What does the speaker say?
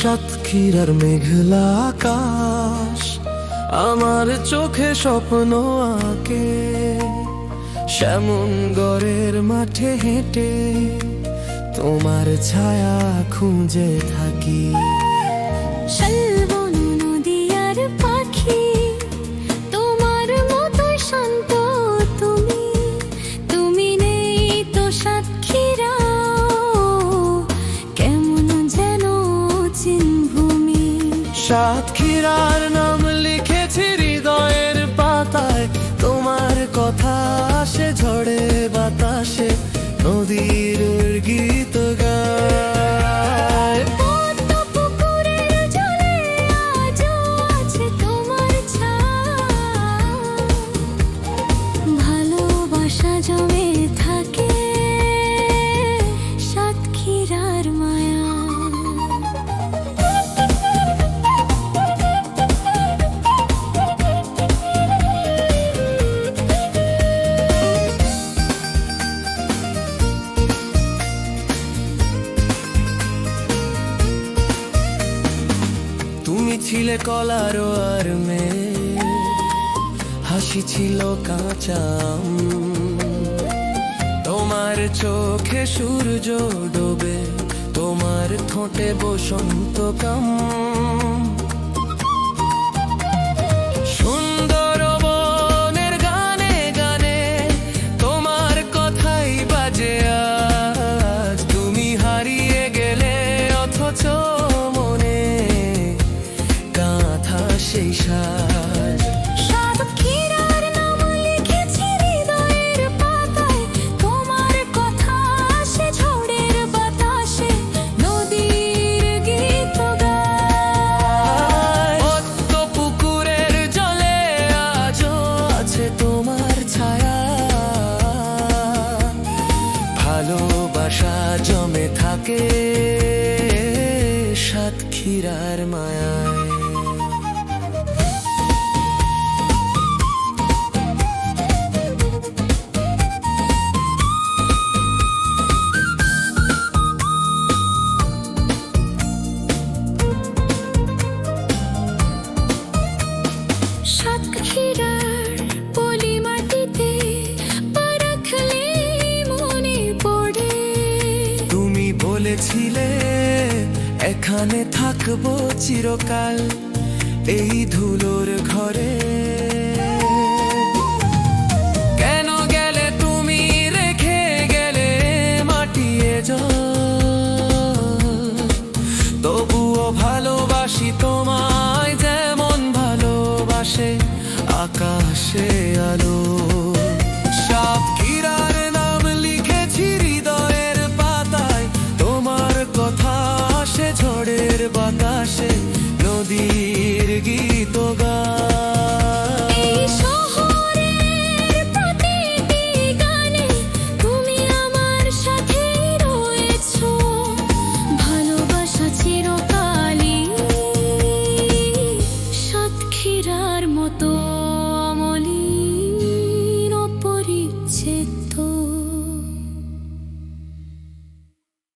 সাতক্ষীরার মেঘলা আকাশ, আমার চোখে স্বপ্ন আঁকে। শ্যামন গড়ের মাঠে হেঁটে তোমার ছায়া খুঁজে থাকি। সাতক্ষীরার নাম ছিলে কলারো আর মেয়ে হাসি ছিল কাঁচাম। তোমার চোখে সূর্য ডোবে, তোমার ঠোঁটে বসন্ত কাম। তোমার ছায়া। ভালোবাসা জমে থাকে সাতক্ষীরার মায়ায়। বলেছিলে এখানে থাকব চিরকাল এই ধুলোর ঘরে। কেন গেলে তুমি রেখে গেলে মাটিয়ে তবুও ভালোবাসি তোমায় যেমন ভালোবাসে আকাশে আলো।